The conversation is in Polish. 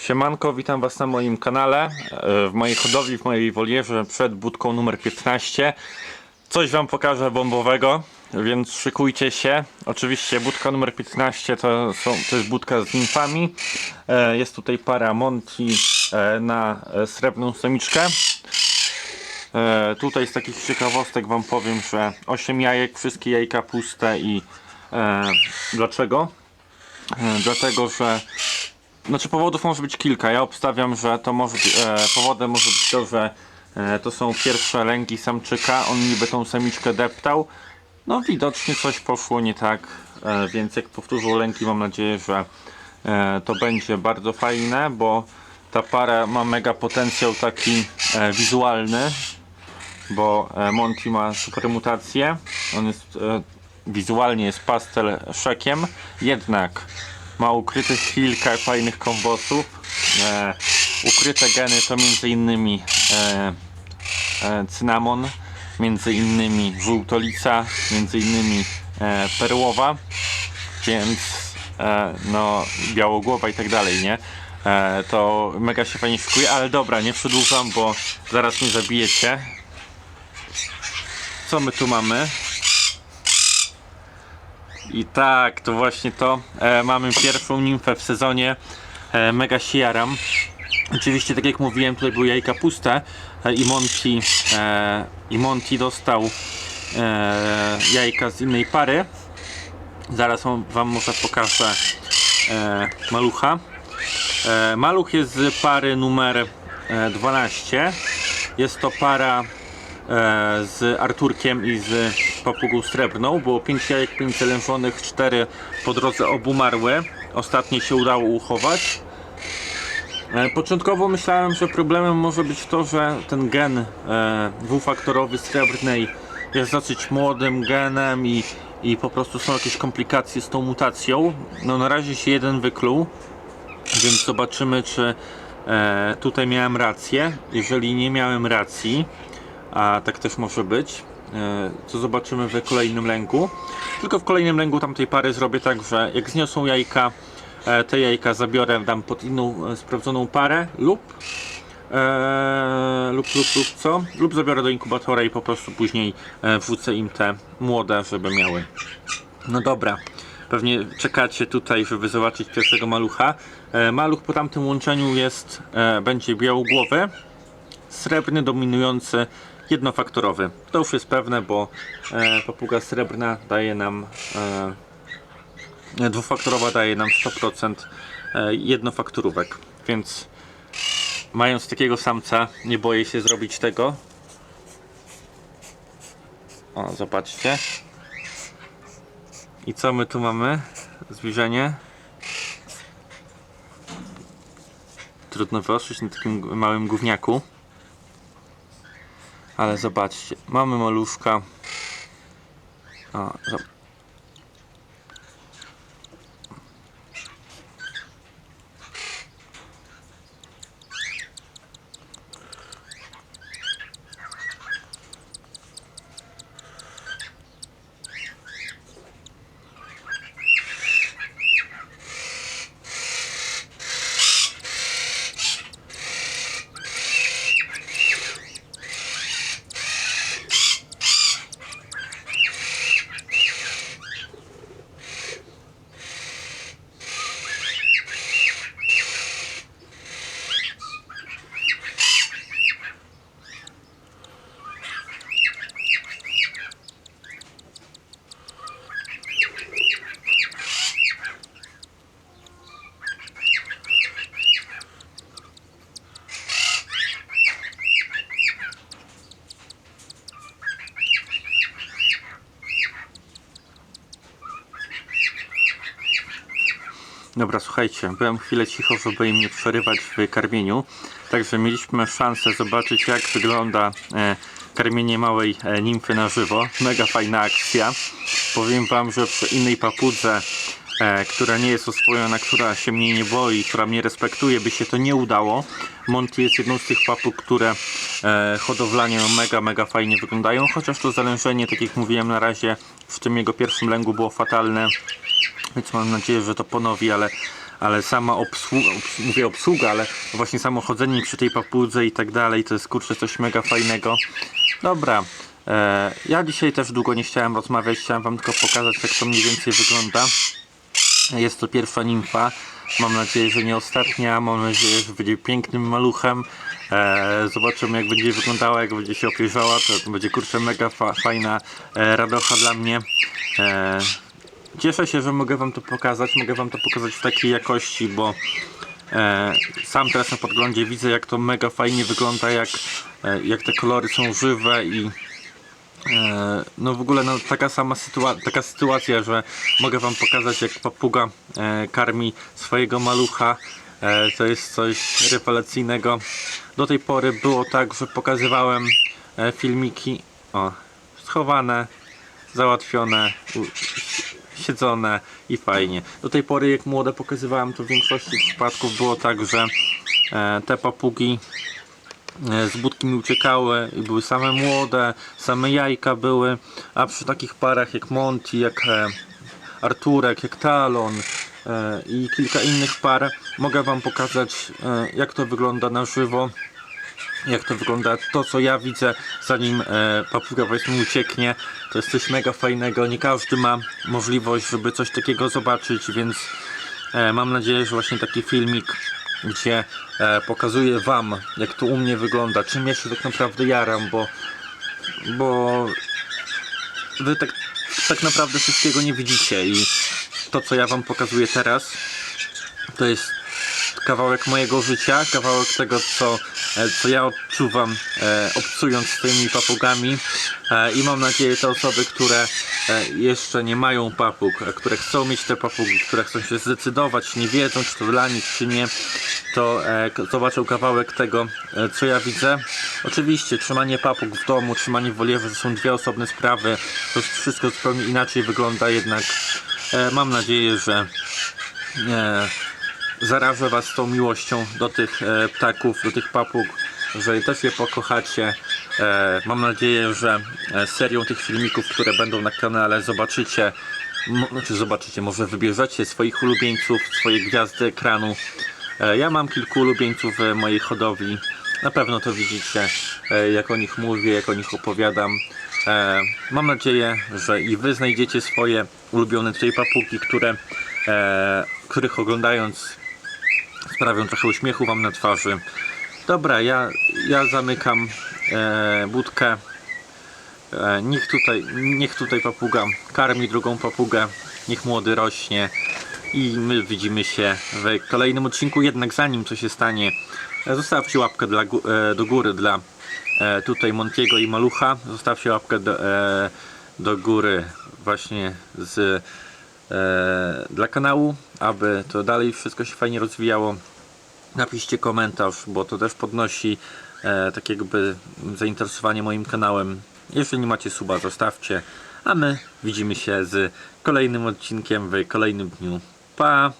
Siemanko, witam Was na moim kanale, e, w mojej hodowli, w mojej wolierze przed budką numer 15. Coś Wam pokażę bombowego, więc szykujcie się. Oczywiście budka numer 15 to, są, to jest budka z nimfami. E, Jest tutaj para Monty e, na srebrną samiczkę. E, Tutaj z takich ciekawostek Wam powiem, że 8 jajek, wszystkie jajka puste i dlaczego? Dlatego, że znaczy powodów może być kilka. Ja obstawiam, że to może być, e, powodem może być to, że e, to są pierwsze lęki samczyka. On niby tą samiczkę deptał. No widocznie coś poszło nie tak, e, więc jak powtórzą lęki, mam nadzieję, że e, to będzie bardzo fajne, bo ta para ma mega potencjał taki e, wizualny, bo e, Monty ma super mutację. On jest e, wizualnie jest pastel szekiem, jednak ma ukrytych kilka fajnych kombosów. E, ukryte geny to między innymi e, e, cynamon, między innymi żółtolica, między innymi e, perłowa, więc e, no białogłowa i tak dalej, nie? E, to mega się fajnie szykuje, ale dobra, nie przedłużam, bo zaraz mnie zabijecie. Co my tu mamy? I tak, to właśnie to. E, mamy pierwszą nimfę w sezonie. E, mega się jaram. Oczywiście, tak jak mówiłem, tutaj były jajka puste e, i Monty, e, i Monty dostał e, jajka z innej pary. Zaraz wam może pokażę e, malucha. E, maluch jest z pary numer e, 12. Jest to para e, z Arturkiem i z papugą srebrną. Było 5 jajek, 5 zelężonych, 4 po drodze obumarły. Ostatnie się udało uchować. E, Początkowo myślałem, że problemem może być to, że ten gen e, dwufaktorowy srebrnej jest dosyć młodym genem i, i po prostu są jakieś komplikacje z tą mutacją. No na razie się jeden wykluł, więc zobaczymy czy e, tutaj miałem rację. Jeżeli nie miałem racji, a tak też może być, e, to zobaczymy w kolejnym lęgu. Tylko w kolejnym lęgu tamtej pary zrobię tak, że jak zniosą jajka, e, te jajka zabiorę, dam pod inną e, sprawdzoną parę lub lub, lub, lub co? Lub zabiorę do inkubatora i po prostu później wrzucę im te młode, żeby miały. No dobra, pewnie czekacie tutaj, żeby zobaczyć pierwszego malucha. E, maluch po tamtym łączeniu jest, e, będzie białogłowy, srebrny, dominujący, jednofaktorowy. To już jest pewne, bo e, papuga srebrna daje nam e, dwufaktorowa daje nam 100% e, jednofaktorówek, więc mając takiego samca nie boję się zrobić tego. O, zobaczcie. I co my tu mamy? Zbliżenie. Trudno wyostrzyć na takim małym gówniaku. Ale zobaczcie, mamy maluszka. O, zob- Dobra, słuchajcie, byłem chwilę cicho, żeby im nie przerywać w karmieniu. Także mieliśmy szansę zobaczyć, jak wygląda e, karmienie małej e, nimfy na żywo. Mega fajna akcja. Powiem Wam, że przy innej papudze, e, która nie jest oswojona, która się mnie nie boi, która mnie respektuje, by się to nie udało. Monty jest jedną z tych papug, które hodowlanie mega, mega fajnie wyglądają. Chociaż to zalężenie, tak jak mówiłem na razie, w tym jego pierwszym lęgu było fatalne więc mam nadzieję, że to ponowi, ale, ale sama obsługa, obs mówię obsługa, ale właśnie samo chodzenie przy tej papudze i tak dalej, to jest kurczę coś mega fajnego. Dobra, e, ja dzisiaj też długo nie chciałem rozmawiać, chciałem wam tylko pokazać jak to mniej więcej wygląda. Jest to pierwsza nimfa. Mam nadzieję, że nie ostatnia. Mam nadzieję, że będzie pięknym maluchem. E, zobaczymy jak będzie wyglądała, jak będzie się opierzała. To, to będzie kurczę mega fa fajna e, radocha dla mnie. E, cieszę się, że mogę wam to pokazać. Mogę wam to pokazać w takiej jakości, bo e, sam teraz na podglądzie widzę jak to mega fajnie wygląda, jak, e, jak te kolory są żywe i E, No w ogóle no, taka sama sytua- taka sytuacja, że mogę wam pokazać jak papuga e, karmi swojego malucha. E, to jest coś rewelacyjnego. Do tej pory było tak, że pokazywałem e, filmiki o, schowane, załatwione, u, siedzone i fajnie. Do tej pory jak młode pokazywałem to w większości przypadków było tak, że e, te papugi e, z budki mi uciekały i były same młode, same jajka były, a przy takich parach jak Monty, jak e, Arturek, jak Talon i kilka innych par mogę wam pokazać jak to wygląda na żywo jak to wygląda, to co ja widzę zanim e, papuga powiedzmy ucieknie to jest coś mega fajnego, nie każdy ma możliwość żeby coś takiego zobaczyć więc e, mam nadzieję, że właśnie taki filmik gdzie e, pokazuję wam jak to u mnie wygląda, czym ja się tak naprawdę jaram, bo bo wy tak, tak naprawdę wszystkiego nie widzicie i to co ja wam pokazuję teraz to jest kawałek mojego życia, kawałek tego co, co ja odczuwam e, obcując z tymi papugami e, i mam nadzieję te osoby, które e, jeszcze nie mają papug, które chcą mieć te papugi, które chcą się zdecydować, nie wiedzą czy to dla nich czy nie to e, zobaczą kawałek tego e, co ja widzę. Oczywiście trzymanie papug w domu, trzymanie w wolierze to są dwie osobne sprawy. To wszystko zupełnie inaczej wygląda jednak. E, mam nadzieję, że e, zarażę Was tą miłością do tych e, ptaków, do tych papug, że też je pokochacie. E, mam nadzieję, że e, serią tych filmików, które będą na kanale zobaczycie, znaczy zobaczycie, może wybierzecie swoich ulubieńców, swoje gwiazdy ekranu. Ja mam kilku ulubieńców w mojej hodowli. Na pewno to widzicie, jak o nich mówię, jak o nich opowiadam. Mam nadzieję, że i Wy znajdziecie swoje ulubione tutaj papugi, które, których oglądając sprawią trochę uśmiechu Wam na twarzy. Dobra, ja, ja zamykam e, budkę. E, niech, tutaj, niech tutaj papuga karmi drugą papugę. Niech młody rośnie. I my widzimy się w kolejnym odcinku. Jednak zanim to się stanie, e, zostawcie łapkę dla, e, do góry dla e, tutaj Montiego i Malucha. Zostawcie łapkę do, e, do góry właśnie z, dla kanału, aby to dalej wszystko się fajnie rozwijało. Napiszcie komentarz, bo to też podnosi e, tak jakby zainteresowanie moim kanałem. Jeżeli nie macie suba, zostawcie. A my widzimy się z kolejnym odcinkiem w kolejnym dniu. Pa!